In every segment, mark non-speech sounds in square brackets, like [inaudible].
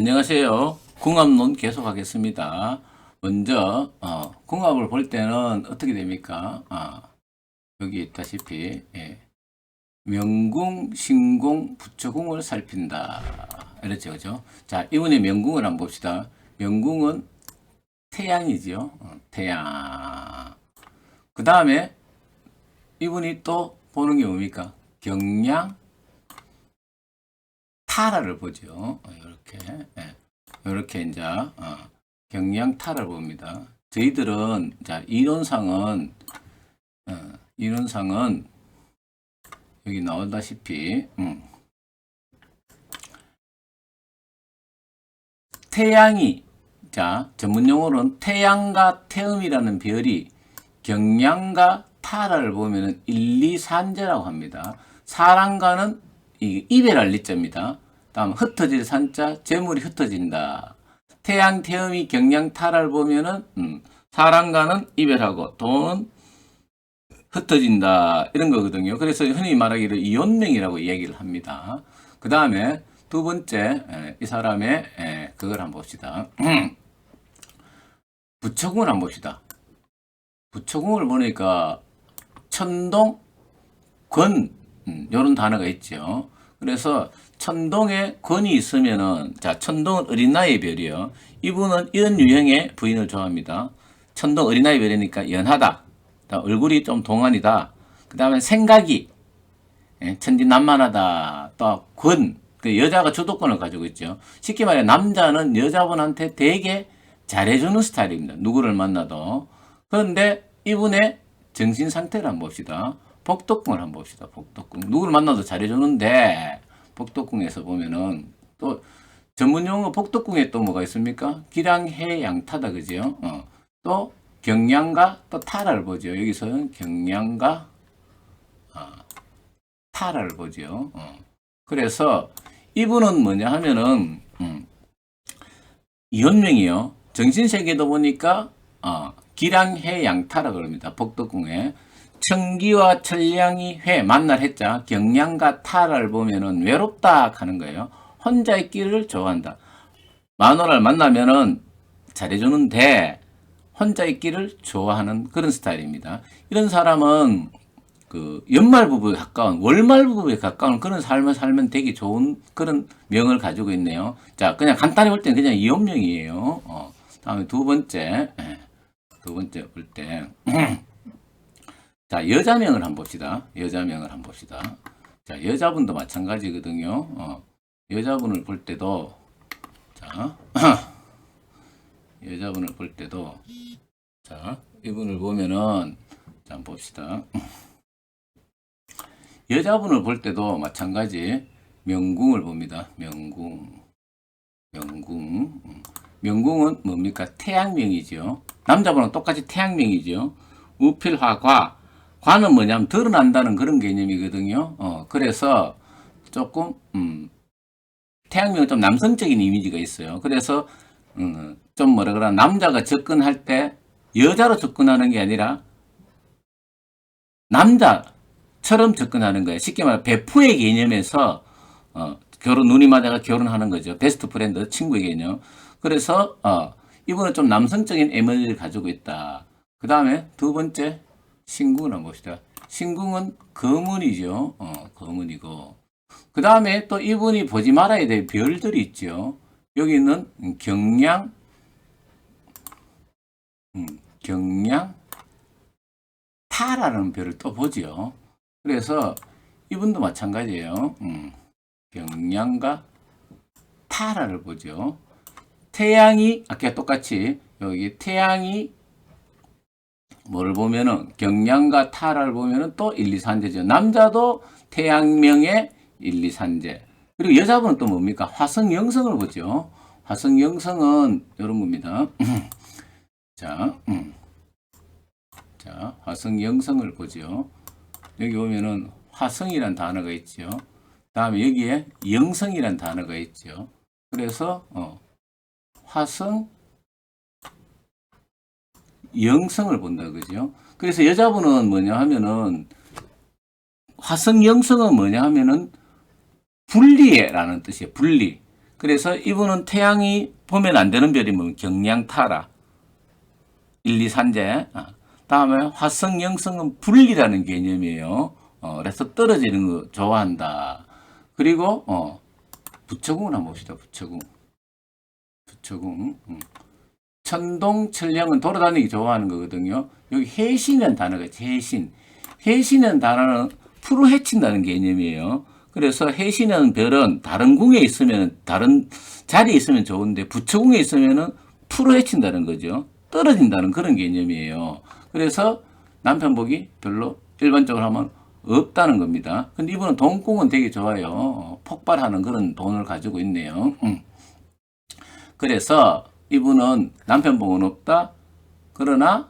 안녕하세요. 궁합론 계속하겠습니다. 먼저 어, 궁합을 볼 때는 어떻게 됩니까? 아, 여기 있다시피 예. 명궁, 신궁, 부처궁을 살핀다. 이렇죠, 그죠? 자, 이번에 명궁을 한번 봅시다. 명궁은 태양이죠. 어, 태양. 그 다음에 이분이 또 보는 게 뭡니까? 경량, 타라를 보죠. 이렇게 이렇게 이제 어, 경량 타를 봅니다. 저희들은 자 이론상은 어, 이론상은 여기 나오다시피 음, 태양이 자 전문 용어로는 태양과 태음이라는 별이 경량과 타라를 보면은 1, 2, 3제라고 합니다. 사랑과는 이 이별할 리자입니다. 다음 흩어질 산자 재물이 흩어진다. 태양 태음이 경량 타라를 보면은 음, 사랑과는 이별하고 돈은 흩어진다 이런 거거든요. 그래서 흔히 말하기를 이혼명이라고 이야기를 합니다. 그 다음에 두 번째 에, 이 사람의 에, 그걸 한번 봅시다. [clears throat] 부처궁을 한번 봅시다. 부처궁을 보니까 천동, 권 음, 이런 단어가 있죠. 그래서 천동에 권이 있으면은 자 천동은 어린나이의 별이요. 이분은 이런 유형의 부인을 좋아합니다. 천동 어린나이 별이니까 연하다. 얼굴이 좀 동안이다. 그 다음에 생각이 예, 천진난만하다. 또 권, 그 여자가 주도권을 가지고 있죠. 쉽게 말해 남자는 여자분한테 되게 잘해주는 스타일입니다. 누구를 만나도. 그런데 이분의 정신 상태를 한번 봅시다. 복덕궁을 한번 봅시다. 복덕궁. 누구를 만나도 잘해주는데 복덕궁에서 보면은 또 전문 용어 복덕궁에 또 뭐가 있습니까? 기량해 양타다 그죠? 어. 또 경량과 또 타라를 보죠. 여기서는 경량과 어, 타라를 보죠. 어. 그래서 이분은 뭐냐 하면은 음, 이혼명이요. 정신세계도 보니까 어, 기량해 양타라 그럽니다. 복덕궁에 청기와 천량이 회 만날 해자 경량과 타를 보면은 외롭다 하는 거예요. 혼자의 길을 좋아한다. 마누라를 만나면은 잘해주는데 혼자의 길을 좋아하는 그런 스타일입니다. 이런 사람은 그 연말 부부에 가까운 월말 부부에 가까운 그런 삶을 살면 되게 좋은 그런 명을 가지고 있네요. 자, 그냥 간단히 볼 때는 그냥 이혼명이에요. 어, 다음에 두 번째, 예, 두 번째 볼 때. [clears throat] 자, 여자명을 한번 봅시다. 여자명을 한번 봅시다. 자, 여자분도 마찬가지거든요. 어, 여자분을 볼 때도, 자, [clears throat] 여자분을 볼 때도, 자, 이분을 보면은, 자, 한번 봅시다. [clears throat] 여자분을 볼 때도 마찬가지 명궁을 봅니다. 명궁. 명궁. 음. 명궁은 뭡니까? 태양명이죠. 남자분은 똑같이 태양명이죠. 우필화과. 과는 뭐냐면 드러난다는 그런 개념이거든요. 어, 그래서 조금, 음, 태양명은 좀 남성적인 이미지가 있어요. 그래서, 음, 좀 뭐라 그러나, 남자가 접근할 때 여자로 접근하는 게 아니라 남자처럼 접근하는 거예요. 쉽게 말해, 베프의 개념에서, 어, 결혼, 눈이 맞아가 결혼하는 거죠. 베스트 프렌드, 친구의 개념. 그래서, 어, 이분은 좀 남성적인 에너지를 가지고 있다. 그 다음에 두 번째, 신궁을 한번 봅시다. 신궁은 거문이죠. 어, 거문이고. 그 다음에 또 이분이 보지 말아야 될 별들이 있죠. 여기는 경량, 음, 경량, 타라는 별을 또 보죠. 그래서 이분도 마찬가지예요. 음, 경량과 타라를 보죠. 태양이, 아까 똑같이 여기 태양이 뭐를 보면은 경량과 타라를 보면은 또 1, 2, 3제죠. 남자도 태양명의 1, 2, 3제. 그리고 여자분은 또 뭡니까? 화성 영성을 보죠. 화성 영성은 이런 겁니다. [clears throat] 자, 음. 자, 화성 영성을 보죠. 여기 보면은 화성이란 단어가 있죠. 다음에 여기에 영성이란 단어가 있죠. 그래서 어, 화성 영성을 본다 그죠? 그래서 여자분은 뭐냐 하면은 화성 영성은 뭐냐 하면은 분리해라는 뜻이에요. 분리. 그래서 이분은 태양이 보면 안 되는 별이 뭐 경량타라. 1, 2, 산재. 아, 다음에 화성, 영성은 분리라는 개념이에요. 어, 그래서 떨어지는 거 좋아한다. 그리고, 어, 부처궁을 한번 봅시다. 부처궁. 부처궁. 음. 천동, 천령은 돌아다니기 좋아하는 거거든요. 여기 해신이라는 단어가 있죠. 해신. 해신이라는 단어는 풀어 헤친다는 개념이에요. 그래서 해신이라는 별은 다른 궁에 있으면, 다른 자리에 있으면 좋은데, 부처궁에 있으면은 풀어 헤친다는 거죠. 떨어진다는 그런 개념이에요. 그래서 남편 복이 별로 일반적으로 하면 없다는 겁니다. 근데 이분은 돈궁은 되게 좋아요. 어, 폭발하는 그런 돈을 가지고 있네요. 음. 그래서 이분은 남편 복은 없다. 그러나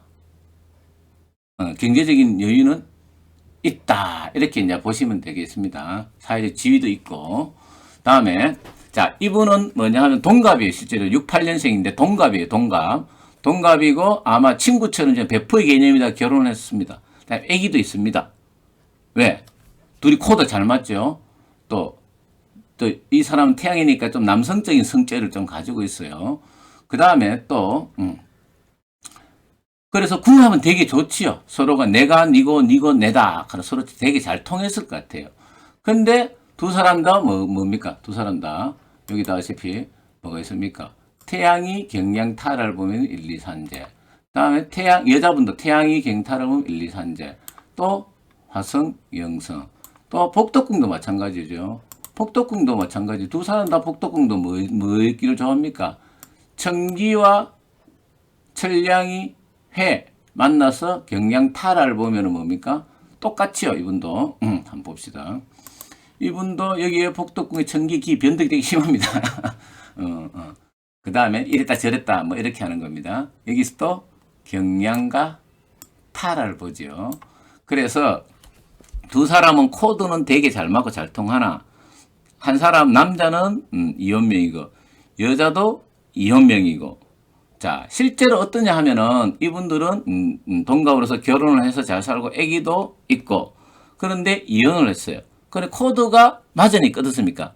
어, 경제적인 여유는 있다. 이렇게 이제 보시면 되겠습니다. 사회적 지위도 있고. 다음에 자 이분은 뭐냐 하면 동갑이에요. 실제로 68년생인데 동갑이에요. 동갑. 동갑이고 아마 친구처럼 이제 베프의 개념이다 결혼했습니다. 그다음에 아기도 있습니다. 왜? 둘이 코도 잘 맞죠? 또, 또 이 사람은 태양이니까 좀 남성적인 성격을 좀 가지고 있어요. 그 다음에 또, 음. 그래서 궁합은 되게 좋지요. 서로가 내가 니고 니고 내다. 서로 되게 잘 통했을 것 같아요. 근데 두 사람 다 뭐, 뭡니까? 두 사람 다 여기다 아시피 뭐가 있습니까? 태양이 경량 타를 보면 1, 2, 3제. 다음에 태양, 여자분도 태양이 경타를 보면 1, 2, 3제. 또 화성, 영성. 또 복덕궁도 마찬가지죠. 복덕궁도 마찬가지. 두 사람 다 복덕궁도 뭐, 뭐 있기를 좋아합니까? 청기와 천량이 회 만나서 경량 타라를 보면은 뭡니까? 똑같이요, 이분도. 음, 한번 봅시다. 이분도 여기에 복덕궁의 청기기 변덕이 되게 심합니다. [laughs] 어, 어. 그 다음에 이랬다 저랬다 뭐 이렇게 하는 겁니다. 여기서 또 경량과 타라를 보죠. 그래서 두 사람은 코드는 되게 잘 맞고 잘 통하나 한 사람 남자는 음, 이혼명이고 여자도 이혼명이고 자 실제로 어떠냐 하면은 이분들은 음, 음, 동갑으로서 결혼을 해서 잘 살고 아기도 있고 그런데 이혼을 했어요. 그래 코드가 맞으니까 어떻습니까?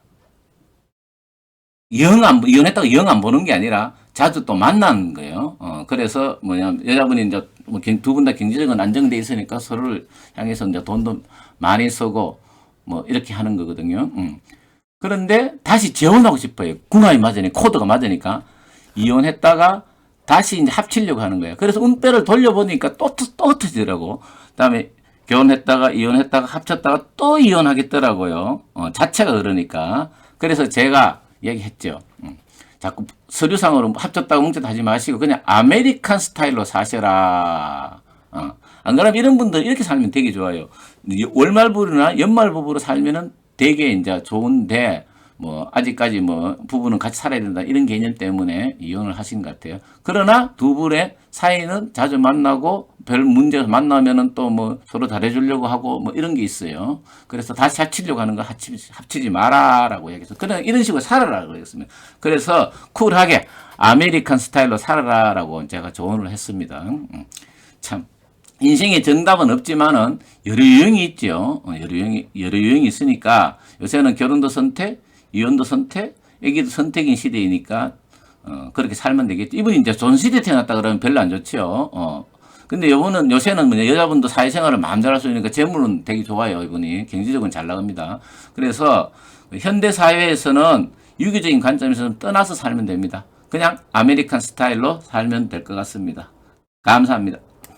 영 안, 이혼했다고 영 안 보는 게 아니라 자주 또 만나는 거예요. 어, 그래서 뭐냐, 여자분이 이제 뭐 두 분 다 경제적인 안정돼 있으니까 서로를 향해서 이제 돈도 많이 쓰고 뭐 이렇게 하는 거거든요. 음. 그런데 다시 재혼하고 싶어요. 궁합이 맞으니까, 코드가 맞으니까. 이혼했다가 다시 이제 합치려고 하는 거예요. 그래서 운배를 돌려보니까 또, 또, 또 흩어지더라고. 그 다음에 결혼했다가 이혼했다가 합쳤다가 또 이혼하겠더라고요. 어, 자체가 그러니까. 그래서 제가 얘기했죠. 음. 자꾸 서류상으로 합쳤다고 뭉쳤다 하지 마시고 그냥 아메리칸 스타일로 사셔라. 어. 안 그러면 이런 분들 이렇게 살면 되게 좋아요. 월말부부나 연말부부로 살면은 되게 이제 좋은데 뭐 아직까지 뭐 부부는 같이 살아야 된다 이런 개념 때문에 이혼을 하신 것 같아요. 그러나 두 분의 사이는 자주 만나고 별 문제가 만나면은 또 뭐 서로 잘해주려고 하고 뭐 이런 게 있어요. 그래서 다시 합치려고 하는 거 합치지, 합치지 마라라고 얘기해서 그냥 이런 식으로 살아라 그랬습니다. 그래서 쿨하게 아메리칸 스타일로 살아라라고 제가 조언을 했습니다. 음, 참 인생에 정답은 없지만은 여러 유형이 있죠. 어, 여러 유형이 여러 유형이 있으니까 요새는 결혼도 선택, 이혼도 선택, 애기도 선택인 시대이니까 어, 그렇게 살면 되겠죠. 이분이 이제 시대에 태어났다 그러면 별로 안 좋죠. 어. 근데 요분은 요새는 뭐냐, 여자분도 사회생활을 마음대로 할 수 있으니까 재물은 되게 좋아요. 이분이 경제적으로 잘 나갑니다. 그래서 현대 사회에서는 유교적인 관점에서는 떠나서 살면 됩니다. 그냥 아메리칸 스타일로 살면 될 것 같습니다. 감사합니다.